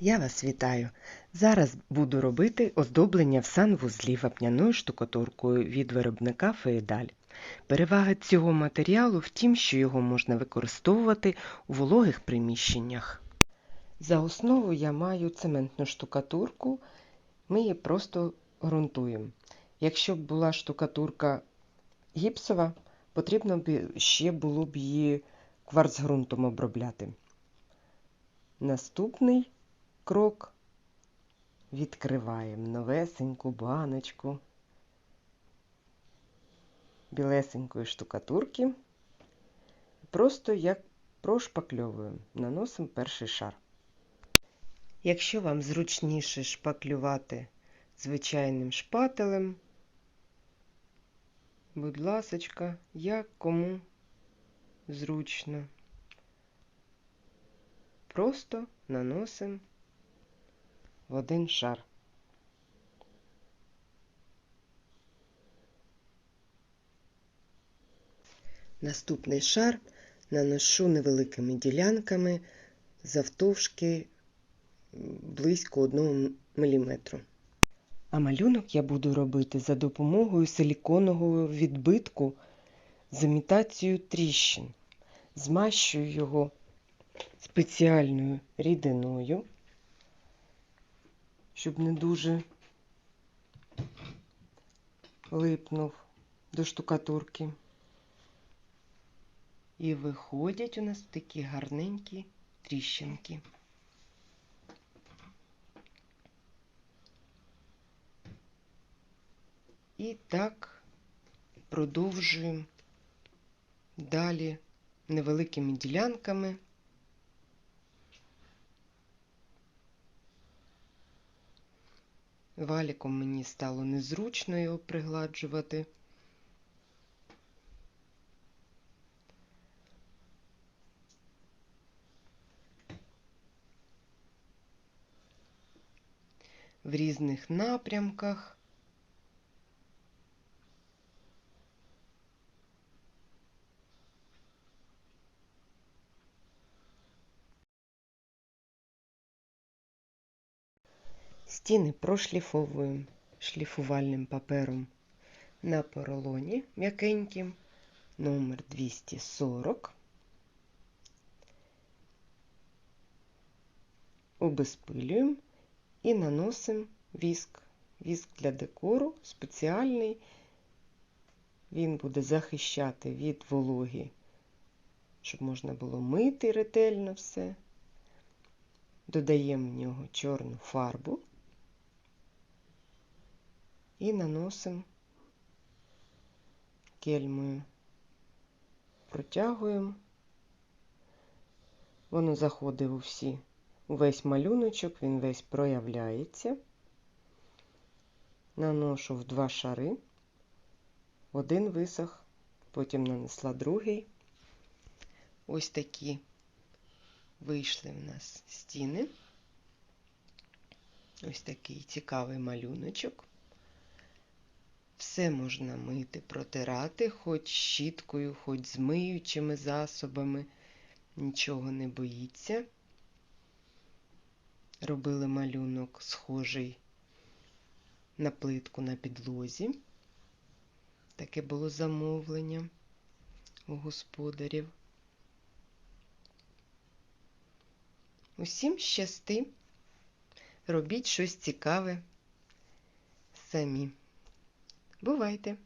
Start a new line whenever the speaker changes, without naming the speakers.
Я вас вітаю! Зараз буду робити оздоблення в санвузлі вапняною штукатуркою від виробника Феєдаль. Перевага цього матеріалу в тім, що його можна використовувати у вологих приміщеннях. За основу я маю цементну штукатурку, ми її просто ґрунтуємо. Якщо б була штукатурка гіпсова, потрібно б ще було б її кварцґрунтом обробляти. Наступний крок відкриваємо новесеньку баночку білесенької штукатурки. Просто як прошпакльовуємо, наносимо перший шар. Якщо вам зручніше шпаклювати звичайним шпателем, будь ласочка, як кому зручно. Просто наносимо в один шар. Наступний шар наношу невеликими ділянками завтовшки близько 1 мм. А малюнок я буду робити за допомогою силіконового відбитку з імітацією тріщин. Змащую його спеціальною рідиною, щоб не дуже липнув до штукатурки. І виходять у нас такі гарненькі тріщинки. І так продовжуємо далі невеликими ділянками. Валіком мені стало незручно його пригладжувати. В різних напрямках. Стіни прошліфовуємо шліфувальним папером на поролоні м'якеньким номер 240. Обезпилюємо і наносимо віск. Віск для декору спеціальний. Він буде захищати від вологи, щоб можна було мити ретельно все. Додаємо в нього чорну фарбу і наносимо кельмою. Протягуємо. Воно заходить у всі, увесь малюночок, він весь проявляється. Наношу в два шари, один висох, потім нанесла другий. Ось такі вийшли в нас стіни. Ось такий цікавий малюночок. Все можна мити, протирати, хоч щіткою, хоч змиючими засобами. Нічого не боїться. Робили малюнок схожий на плитку на підлозі. Таке було замовлення у господарів. Усім щасти, робіть щось цікаве самі. Бувайте!